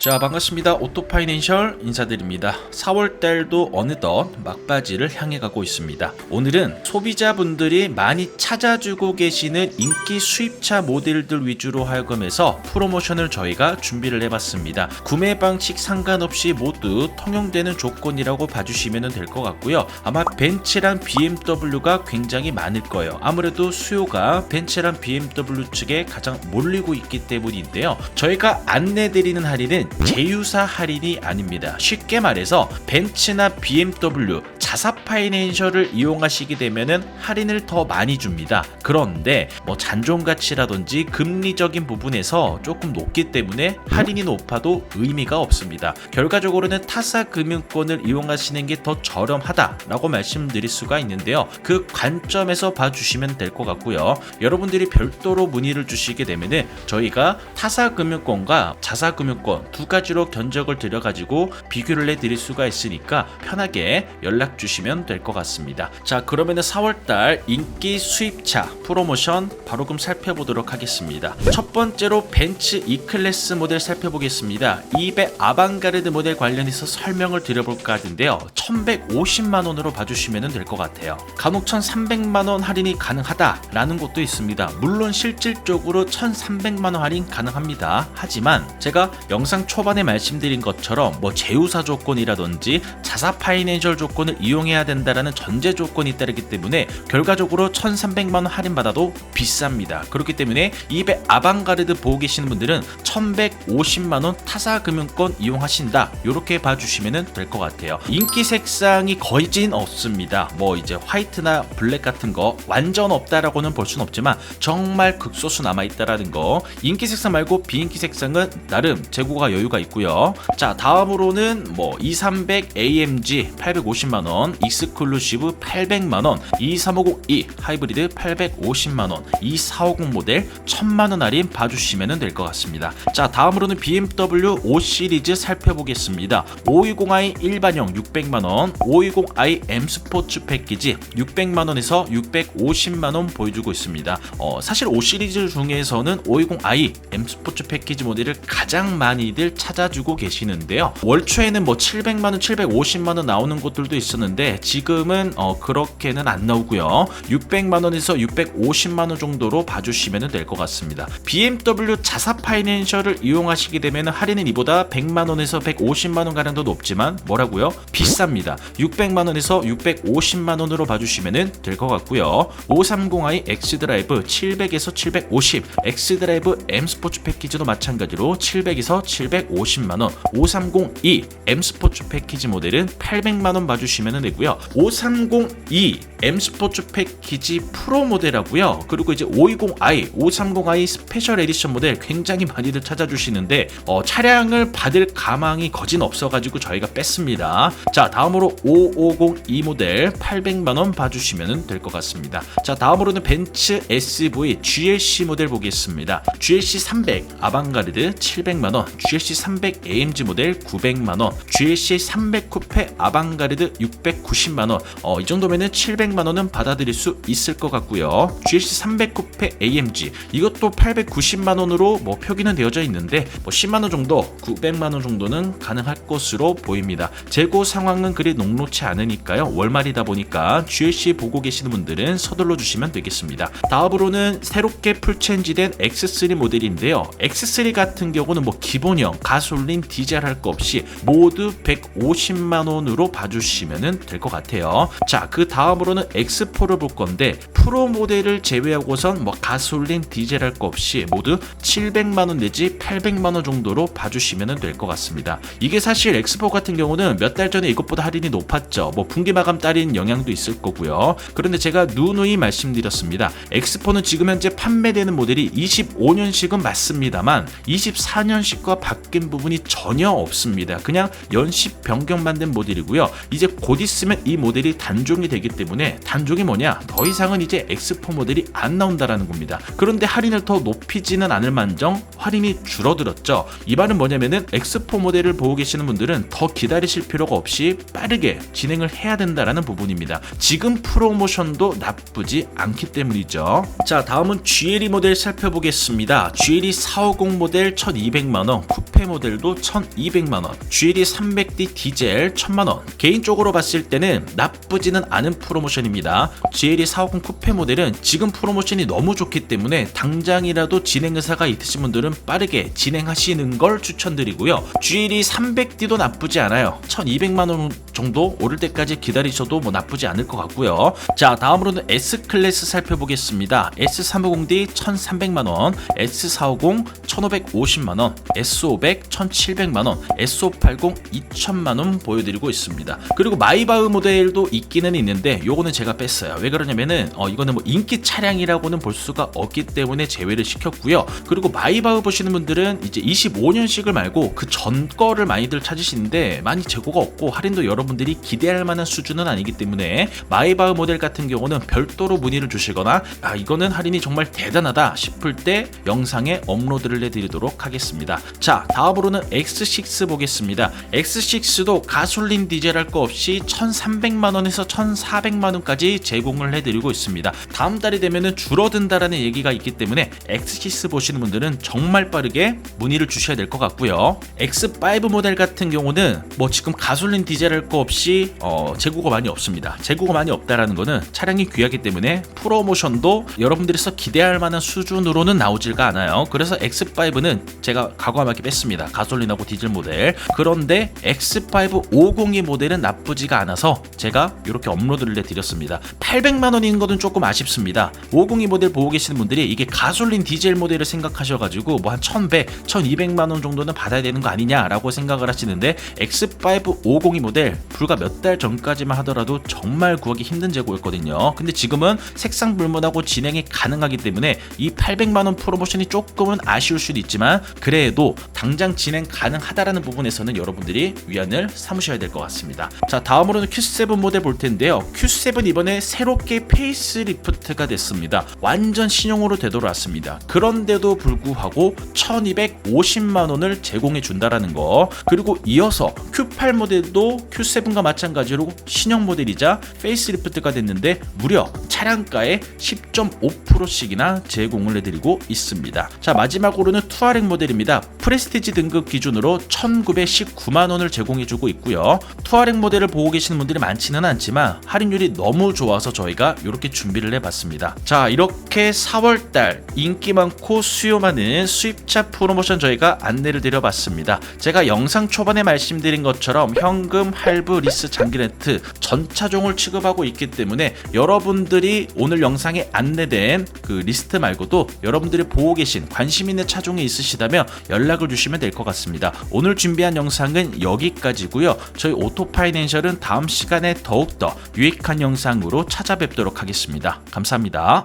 자 반갑습니다. 오토파이낸셜 인사드립니다. 4월달도 어느덧 막바지를 향해 가고 있습니다. 오늘은 소비자분들이 많이 찾아주고 계시는 인기 수입차 모델들 위주로 하여금 해서 프로모션을 저희가 준비를 해봤습니다. 구매 방식 상관없이 모두 통용되는 조건이라고 봐주시면 될 것 같고요. 아마 벤츠랑 BMW가 굉장히 많을 거예요. 아무래도 수요가 벤츠랑 BMW 측에 가장 몰리고 있기 때문인데요. 저희가 안내드리는 할인은 제휴사 할인이 아닙니다. 쉽게 말해서 벤츠나 BMW 자사 파이낸셜을 이용하시게 되면은 할인을 더 많이 줍니다. 그런데 뭐 잔존 가치라든지 금리적인 부분에서 조금 높기 때문에 할인이 높아도 의미가 없습니다. 결과적으로는 타사 금융권을 이용하시는 게 더 저렴하다라고 말씀드릴 수가 있는데요. 그 관점에서 봐주시면 될 것 같고요. 여러분들이 별도로 문의를 주시게 되면은 저희가 타사 금융권과 자사 금융권 두 가지로 견적을 드려가지고 비교를 해드릴 수가 있으니까 편하게 연락 주시면 될 것 같습니다. 자, 그러면은 4월달 인기 수입차 프로모션 바로 금 살펴보도록 하겠습니다. 첫 번째로 벤츠 E클래스 모델 살펴보겠습니다. 200 아방가르드 모델 관련해서 설명을 드려볼까 하는데요. 1150만 원으로 봐주시면 될 것 같아요. 간혹 1300만 원 할인이 가능하다라는 것도 있습니다. 물론 실질적으로 1300만 원 할인 가능합니다. 하지만 제가 영상 초반에 말씀드린 것처럼 뭐 제휴사 조건이라든지 자사 파이낸셜 조건을 이 용해야 된다라는 전제 조건이 따르기 때문에 결과적으로 1300만 원 할인 받아도 비쌉니다. 그렇기 때문에 200 아방가르드 보고 계시는 분들은 1150만 원 타사 금융권 이용하신다. 이렇게 봐주시면 될 것 같아요. 인기 색상이 거의 진 없습니다. 뭐 이제 화이트나 블랙 같은 거 완전 없다라고는 볼 수는 없지만 정말 극소수 남아 있다라는 거. 인기 색상 말고 비인기 색상은 나름 재고가 여유가 있고요. 자 다음으로는 뭐 2300 AMG 850만 원, 익스클루시브 800만 원, 23550E 하이브리드 850만 원, 2450 모델 1000만 원 할인 봐주시면 될 것 같습니다. 자 다음으로는 BMW 5 시리즈 살펴보겠습니다. 520i 일반형 600만 원, 520i M 스포츠 패키지 600만 원에서 650만 원 보여주고 있습니다. 어, 사실 5 시리즈 중에서는 520i M 스포츠 패키지 모델을 가장 많이들 찾아주고 계시는데요. 월초에는 뭐 700만 원, 750만 원 나오는 곳들도 있었는데 지금은 어, 그렇게는 안 나오고요. 600만 원에서 650만 원 정도로 봐주시면 될 것 같습니다. BMW 자사 파이낸셜을 이용하시게 되면 할인은 이보다 100만 원에서 150만 원 가량 더 높지만 뭐라고요? 비쌉니다. 600만 원에서 650만 원으로 봐주시면 될 것 같고요. 530i X 드라이브 700에서 750, X 드라이브 M 스포츠 패키지도 마찬가지로 700에서 750만 원, 530e M 스포츠 패키지 모델은 800만 원 봐주시면 되고요. 530e M 스포츠 패키지 프로 모델하고요. 그리고 이제 520i, 530i 스페셜 에디션 모델 굉장히 많이들 찾아주시는데 어, 차량을 받을 가망이 거진 없어가지고 저희가 뺐습니다. 자 다음으로 550e 모델 800만 원 봐주시면 될 것 같습니다. 자 다음으로는 벤츠 SV GLC 모델 보겠습니다. GLC 300 아방가르드 700만 원, GLC 300 AMG 모델 900만 원, GLC 300 쿠페 아방가르드 690만 원. 어, 이 정도면은 700만 원은 받아들일 수 있을 것 같고요. GLC 300 쿠페 AMG 이것도 890만 원으로 뭐 표기는 되어져 있는데 뭐 10만 원 정도, 900만 원 정도는 가능할 것으로 보입니다. 재고 상황은 그리 녹록치 않으니까요. 월말이다 보니까 GLC 보고 계시는 분들은 서둘러 주시면 되겠습니다. 다음으로는 새롭게 풀체인지된 X3 모델인데요. X3 같은 경우는 뭐 기본형, 가솔린, 디젤 할 거 없이 모두 150만 원으로 봐주시면 될 것 같아요. 자, 그 다음으로는 X4를 볼 건데 프로 모델을 제외하고선 뭐 가솔린, 디젤 할 거 없이 모두 700만 원 내지 800만 원 정도로 봐주시면 될 것 같습니다. 이게 사실 X4 같은 경우는 몇 달 전에 이것보다 할인이 높았죠. 뭐 분기 마감 딸인 영향도 있을 거고요. 그런데 제가 누누이 말씀드렸습니다. X4는 지금 현재 판매되는 모델이 25년식은 맞습니다만 24년식과 바뀐 부분이 전혀 없습니다. 그냥 연식 변경 만든 모델이고요. 이제 곧 있으면 이 모델이 단종이 되기 때문에 단종이 뭐냐? 더 이상은 이제 X4 모델이 안 나온다라는 겁니다. 그런데 할인을 더 높이지는 않을 만정 할인이 줄어들었죠. 이 말은 뭐냐면은 X4 모델을 보고 계시는 분들은 더 기다리실 필요가 없이 빠르게 진행을 해야 된다라는 부분입니다. 지금 프로모션도 나쁘지 않기 때문이죠. 자, 다음은 GLE 모델 살펴보겠습니다. GLE 450 모델 1200만원, 쿠페 모델도 1200만원, GLE 300D 디젤 1000만원. 개인적으로 봤을 때는 나쁘지는 않은 프로모션입니다. GLE 450 쿠페 모델은 지금 프로모션이 너무 좋기 때문에 당장이라도 진행 의사가 있으신 분들은 빠르게 진행하시는 걸 추천드리고요. GLE 300D도 나쁘지 않아요. 1200만원 정도 오를 때까지 기다리셔도 뭐 나쁘지 않을 것 같고요. 자, 다음으로는 S 클래스 살펴보겠습니다. S350D 1300만원, S450 1550만원, S500 1700만원, S580 2000만원 보여드리고 있습니다. 그리고 마이 바흐 모델도 있기는 있는데 요거는 제가 뺐어요. 왜 그러냐면은 어, 이거는 뭐 인기 차량이라고는 볼 수가 없기 때문에 제외를 시켰고요. 그리고 마이바흐 보시는 분들은 이제 25년식을 말고 그 전 거를 많이들 찾으시는데 많이 재고가 없고 할인도 여러분들이 기대할 만한 수준은 아니기 때문에 마이바흐 모델 같은 경우는 별도로 문의를 주시거나 아 이거는 할인이 정말 대단하다 싶을 때 영상에 업로드를 해드리도록 하겠습니다. 자 다음으로는 X6 보겠습니다. X6도 가솔린 디젤 할 거 없이 1,300만 원에서 1,400만 원까지 제공을 해드리고 있습니다. 다음 달이 되면은 줄어든다라는 얘기가 있기 때문에 X6 보시는 분들은 정말 빠르게 문의를 주셔야 될 것 같고요. X5 모델 같은 경우는 뭐 지금 가솔린 디젤 할 거 없이 어, 재고가 많이 없습니다. 재고가 많이 없다라는 거는 차량이 귀하기 때문에 프로모션도 여러분들에서 기대할 만한 수준으로는 나오질가 않아요. 그래서 X5는 제가 과감하게 뺐습니다. 가솔린하고 디젤 모델. 그런데 X5 502 모델은 나쁘지가 않아서 제가 이렇게 업로드를 해드렸습니다. 800만 원인 것은 조금 아쉽습니다. 502 모델 보고 계시는 분들이 이게 가솔린 디젤 모델을 생각하셔가지고 뭐 한 1100, 1200만 원 정도는 받아야 되는 거 아니냐라고 생각을 하시는데 X5 502 모델 불과 몇 달 전까지만 하더라도 정말 구하기 힘든 재고였거든요. 근데 지금은 색상 불문하고 진행이 가능하기 때문에 이 800만 원 프로모션이 조금은 아쉬울 수도 있지만 그래도 당장 진행 가능하다라는 부분에서는 여러분들이 위안을 삼으셔야 될 것 같습니다. 자 다음 으로는 Q7 모델 볼 텐데요. Q7 이번에 새롭게 페이스 리프트가 됐습니다. 완전 신형으로 되돌아왔습니다. 그런데도 불구하고 1250만 원을 제공해 준다라는 거. 그리고 이어서 Q8 모델도 Q7과 마찬가지로 신형 모델이자 페이스 리프트가 됐는데 무려 차량가의 10.5%씩이나 제공을 해드리고 있습니다. 자 마지막으로는 투아렉 모델입니다. 프레스티지 등급 기준으로 1919만 원을 제공해주고 있고요. 투아렉 모델을 보고 계 시는 분들이 많지는 않지만 할인율이 너무 좋아서 저희가 이렇게 준비를 해봤습니다. 자 이렇게 4월달 인기 많고 수요 많은 수입차 프로모션 저희가 안내를 드려봤습니다. 제가 영상 초반에 말씀드린 것처럼 현금, 할부, 리스, 장기 렌트 전 차종을 취급하고 있기 때문에 여러분들이 오늘 영상에 안내된 그 리스트 말고도 여러분들이 보고 계신 관심 있는 차종이 있으시다면 연락을 주시면 될 것 같습니다. 오늘 준비한 영상은 여기까지고요. 저희 오토파이낸셜은 다음 시간에 더욱더 유익한 영상으로 찾아뵙도록 하겠습니다. 감사합니다.